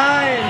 Marcos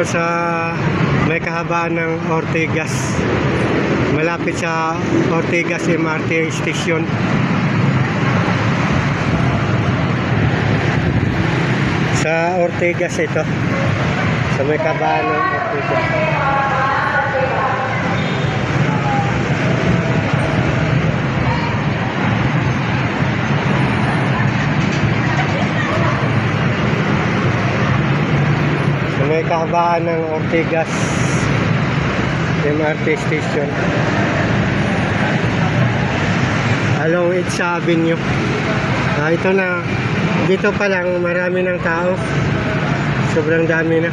Sa may kahabaan ng Ortigas. Malapit sa Ortigas MRT station. Sa Ortigas ito. Sa may kahabaan ng Ortigas. May kahabaan ng Ortigas MRT station. Along Itza Avenue. Ah, ito na. Dito pa lang marami ng tao. Sobrang dami na.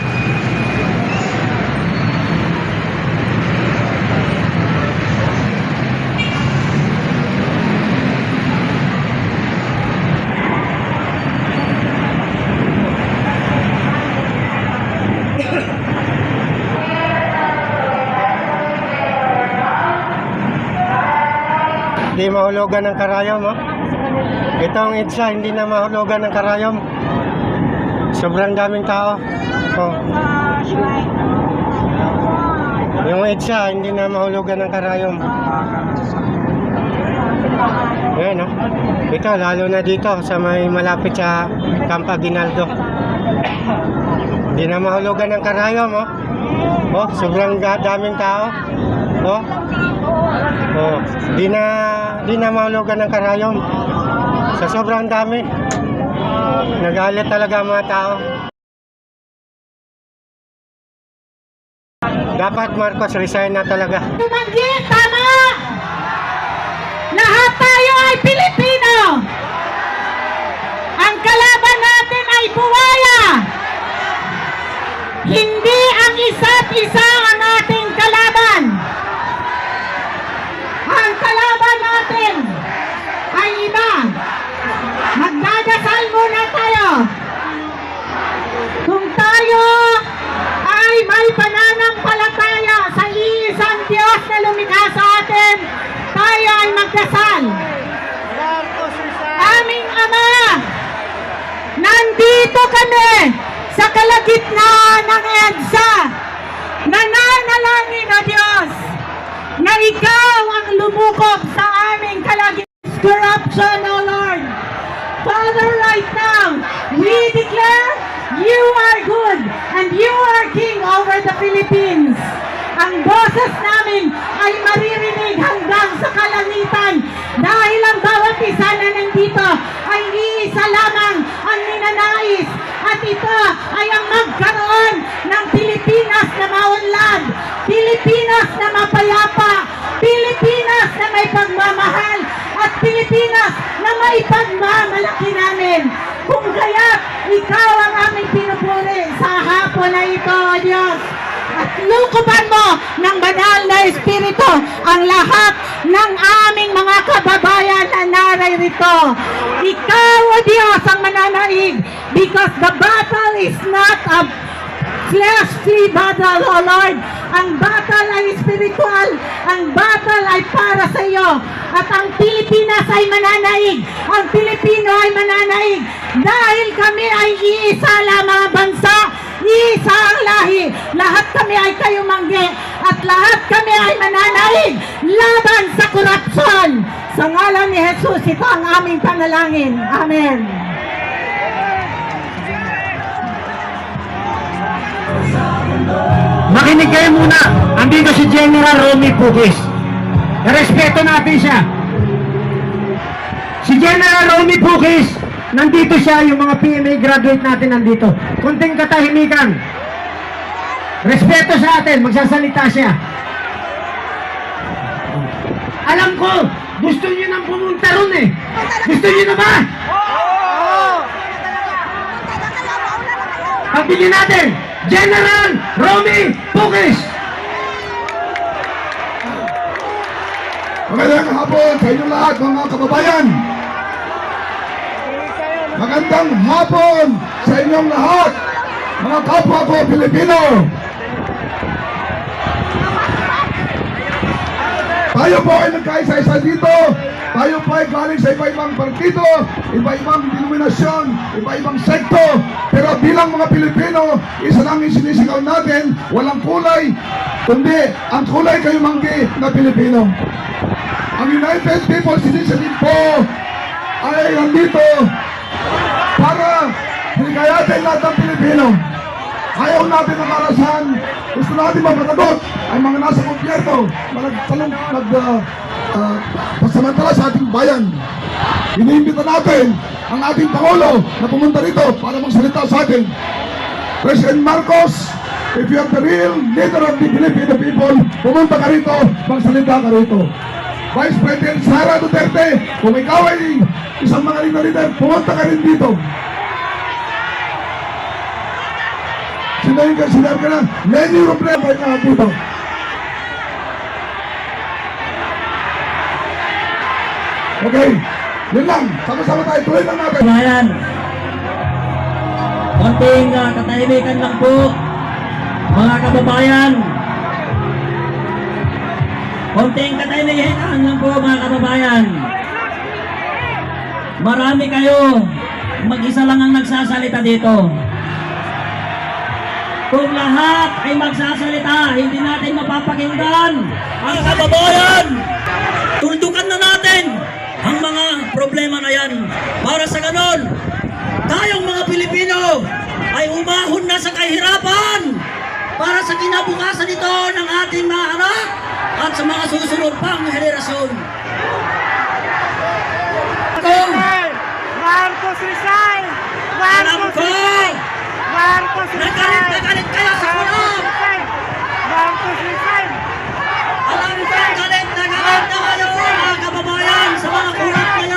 Hindi mahulugan ng karayom, oh. Itong Itza, hindi na mahulugan ng karayom. Sobrang daming tao. Oh. Yung Itza, hindi na mahulugan ng karayom. Ayan, oh. Ito, lalo na dito, sa may malapit sa Camp Aguinaldo. Hindi na mahulugan ng karayom, oh. Oh, sobrang daming tao. Oh. Oh, di na di na mahulugan ng karayom. Sa sobrang dami. Nagalit talaga mga tao. Dapat Marcos resign na talaga. Tumanggi, tama! Lahat tayo ay Pilipino! Ang kalaban natin ay buwaya! Hindi ang isa't isa ang ating kalaban! Ang kalaban natin ay iba! Magdadasal muna tayo! Kung tayo ay may pananampalataya sa iisang Diyos na lumikha sa atin, tayo ay magdasal. Aming Ama, nandito kami sa kalagitnaan ng EDSA. Nananalangin na Diyos na ikaw ang lumukob sa aming kalagitnaan. Corruption, O Lord. Father, right now, we declare You are good and you are king over the Philippines. Ang boses namin ay maririnig hanggang sa kalangitan dahil ang bawat isa na nandito ay iisa lamang ang ninanais at ito ay ang magkaroon ng Pilipinas na maunlad, Pilipinas na mapayapa, Pilipinas na may pagmamahal at Pilipinas na may pagmamalaki namin. Kung kaya ikaw ang aming pinupuri sa hapon na ito, O Diyos. At lukuban mo ng banal na Espiritu ang lahat ng aming mga kababayan na naririto. Ikaw, O Diyos, ang mananaig because the battle is not a fleshly battle, O Lord. Ang battle ay spiritual. Ang battle ay para sa iyo. At ang Pilipinas ay mananaig. Ang Pilipino ay mananaig. Dahil kami ay iisa lamang bansa. Iisa ang lahi. Lahat kami ay kayumanggi. At lahat kami ay mananaig. Laban sa korupsyon. Sa ngalan ni Jesus, ito ang aming panalangin. Amen. Makinig kayo muna. Andito si General Romy Pugis. Respeto natin siya. Si General Romy Pugis, nandito siya, yung mga PMA graduate natin nandito. Kunting katahimikan. Respeto sa atin, magsasalita siya. Alam ko, gusto niyo nang pumunta ron eh. Gusto niyo na ba? Pagbilin natin, General Romy Pugis. Magandang hapon sa inyong lahat mga kababayan. Magandang hapon sa inyong lahat mga kapwa ko Pilipino. Tayo po ay nagkaisa-isa dito. Tayo po ay galing sa iba-ibang partido, iba-ibang denominasyon, iba-ibang sekto. Pero bilang mga Pilipino, isa lang yung sinisigaw natin, walang kulay, kundi ang kulay kayo manggi na Pilipino. Ang United People's Initiative po ay nandito para hikayatin lahat ng Pilipino. Ayaw natin ng karasan. Gusto natin mapanagot ang mga nasa gobyerno nagtalong, nag, uh, uh, pasamantala sa ating bayan. Iniimbita natin ang ating Pangulo na pumunta rito para magsalita sa atin. President Marcos, if you are the real leader of the Filipino people, pumunta ka rito, magsalita ka rito. Vice President Sara Duterte, kung ikaw ay isang mga leader, pumunta ka rin dito. Sinayin ka, sinabi ka na, many problema kayo nga Okay, yun lang. Sama-sama tayo, tuloy lang natin. Kabayan, konting uh, katahimikan lang po, mga kababayan. Konting katahimikan lang po, mga kababayan. Marami kayo, mag-isa lang ang nagsasalita dito. Kung lahat ay magsasalita, hindi natin mapapakinggan ang kababayan. Tuldukan na natin problema na yan. Para sa ganon, tayong mga Pilipino ay umahon na sa kahirapan para sa kinabukasan ito ng ating mga anak at sa mga susunod pang henerasyon. Kung Marcos alam Marcos resign! Marcos nagalit na resign! galit kayo sa kulong. Marcos resign! Alam ko, galit na galit na kayo mga kababayan sa mga kurap na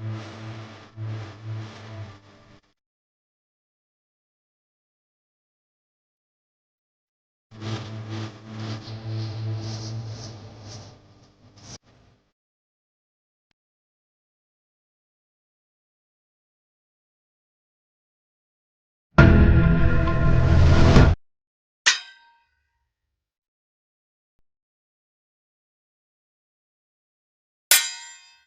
Mm-hmm.